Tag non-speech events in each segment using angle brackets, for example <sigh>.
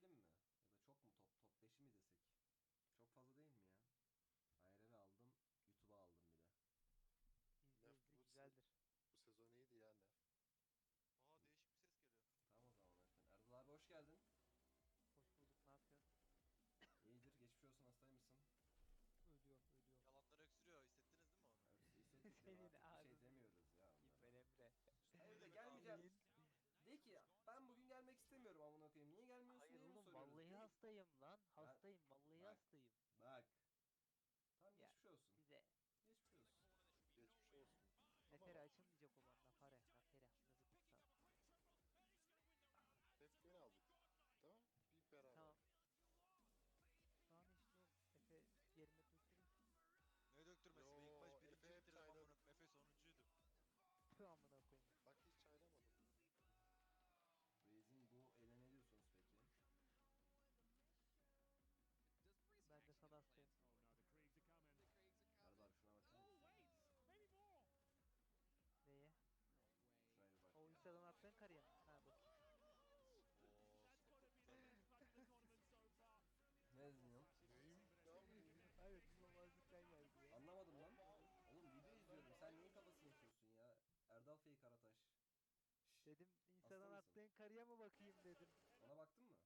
top? Top 5'i mi desek? Çok fazla değil mi ya? Ayrı aldım. YouTube'a aldım bir de. İzle Left izle Woods'u- güzeldir. Bu sezon iyiydi ya Nef. Aa değişik bir ses geliyor. Tamam o zaman efendim. Erdal abi hoş geldin. Hoş bulduk ne yapıyorsun? İyidir. Geçmiş olsun hastaymışsın. Ölüyorum ölüyorum. Yalanlar öksürüyor. Hissettiniz değil mi onu? Evet, hissettik Senin ya, artık bir şey ağzın- demiyoruz ya. Kim onlara. ben Emre. Hayır de Evet, gelmeyeceğim. De ki ben bugün gelmek istemiyorum amına koyayım. Niye gelmiyorsun Hayır diye mi oğlum soruyoruz? vallahi Değil. Hastayım lan. Hastayım Dedim Insta'dan mısın? attığın kariyer mi bakayım dedim. ona baktın mı?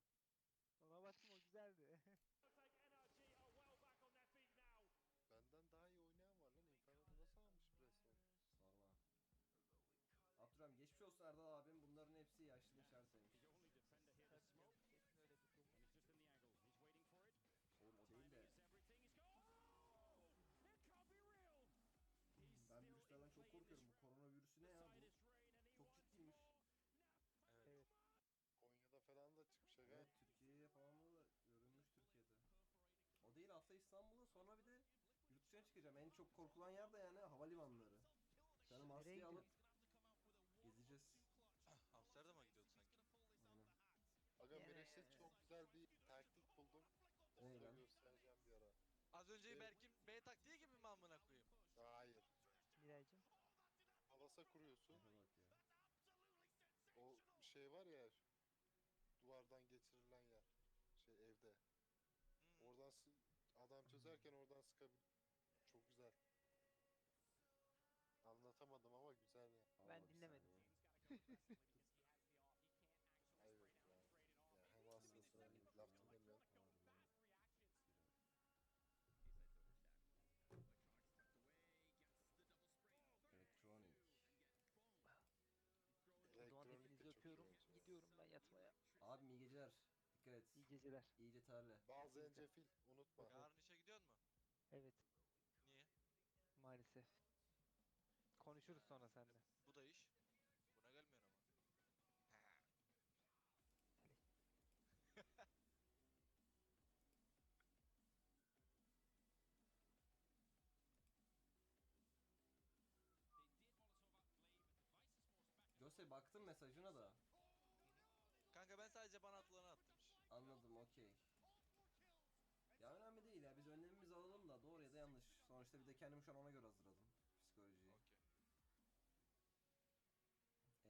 Ona baktım o güzeldi. <laughs> Benden daha iyi oynayan var lan. İnternetten nasıl almış Preston? Sorma. Abdurrahim geçmiş olsun Erdal abim. Bunların hepsi yaşlı işaretlemiş. The Hafta İstanbul'da sonra bir de yurt dışına çıkacağım. En çok korkulan yer de yani havalimanları. Yani maskeyi alıp gezeceğiz. <clears throat> Amsterdam'a gidiyordu sanki. Aynen. Aga Yeah. Miraç'ta çok güzel bir taktik buldum. Onu da göstereceğim bir ara. Az önce Evet. Berk'in B taktiği gibi mi amına koyayım? Hayır. Miraycım. Palasa kuruyorsun. Şuna bak ya. O şey var ya duvardan geçirilen yer. Şey evde. Hmm. Oradan sı- adam çözerken oradan sıkabilir. Çok güzel. Anlatamadım ama güzel ya. Ben dinlemedim. <laughs> Evet ya. Ya hem hastasın hem laf dinlemiyor. Elektronik. O zaman Elektronik de hepinizi çok öpüyorum. Gidiyorum ben yatmaya. Abim iyi geceler. Dikkat et. İyi geceler. İyice terle. Bazı zencefil unutma. Yarın işe gidiyor mu? Evet. Niye? Maalesef. Konuşuruz sonra seninle. Bu da iş. Buna gelmiyor ama. Jose baktım mesajına da. Kanka ben sadece bana atılanı attım. Anladım okey. Ya önemli değil ya biz önlemimizi alalım da doğru ya da yanlış. Sonuçta bir de kendimi şu an ona göre hazırladım. Psikolojiyi. Okey.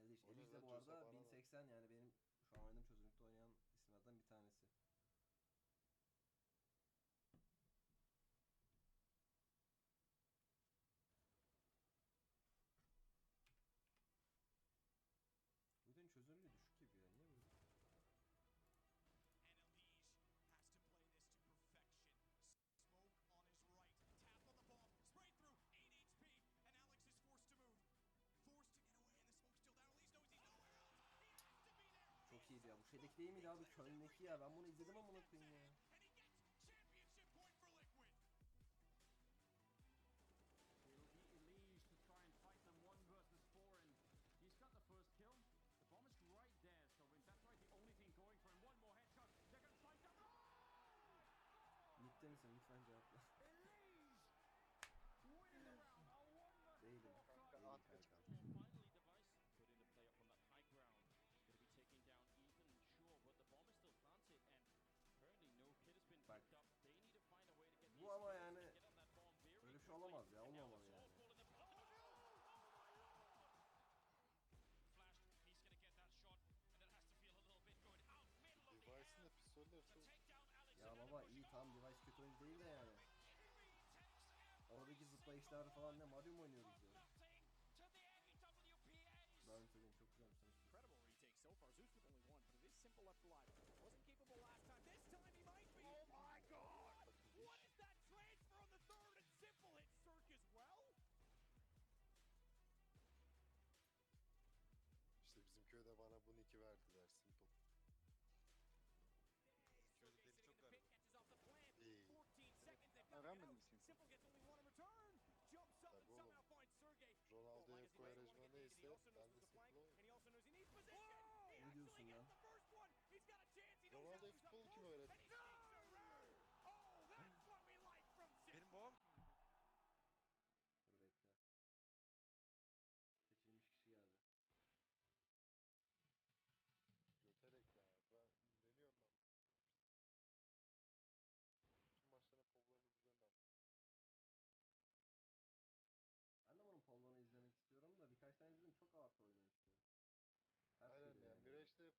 Eliş. O ne Eliş de bu arada bana bak. 1080 yani benim şu an oynadığım çözünürlükte oynayan isimlerden bir tanesi. Şeydeki değil miydi abi? Köln'deki ya. Ben bunu izledim ama koyayım ya. atlayışlar falan ne Mario mu oynuyoruz diyor. Ben söyleyeyim çok güzelmiş. Neyse ben de Seplo. Ne diyorsun ya?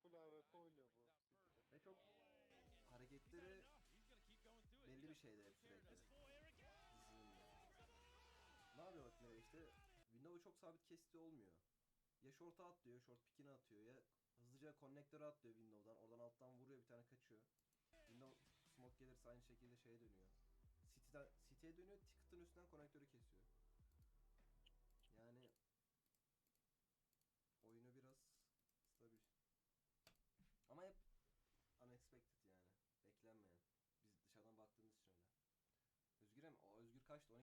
full AWP oynuyor bu. Ve çok hareketleri belli bir şeyde hep sürekli. Ne yapıyor bak yine işte Windows'u çok sabit kesti olmuyor. Ya short'a atlıyor, short pikini atıyor ya hızlıca konnektörü atlıyor Windows'dan. Oradan alttan vuruyor bir tane kaçıyor. Windows smoke gelirse aynı şekilde şeye dönüyor. City'den, City'ye dönüyor, ticket'ın üstünden konnektörü kesiyor. kaçtı?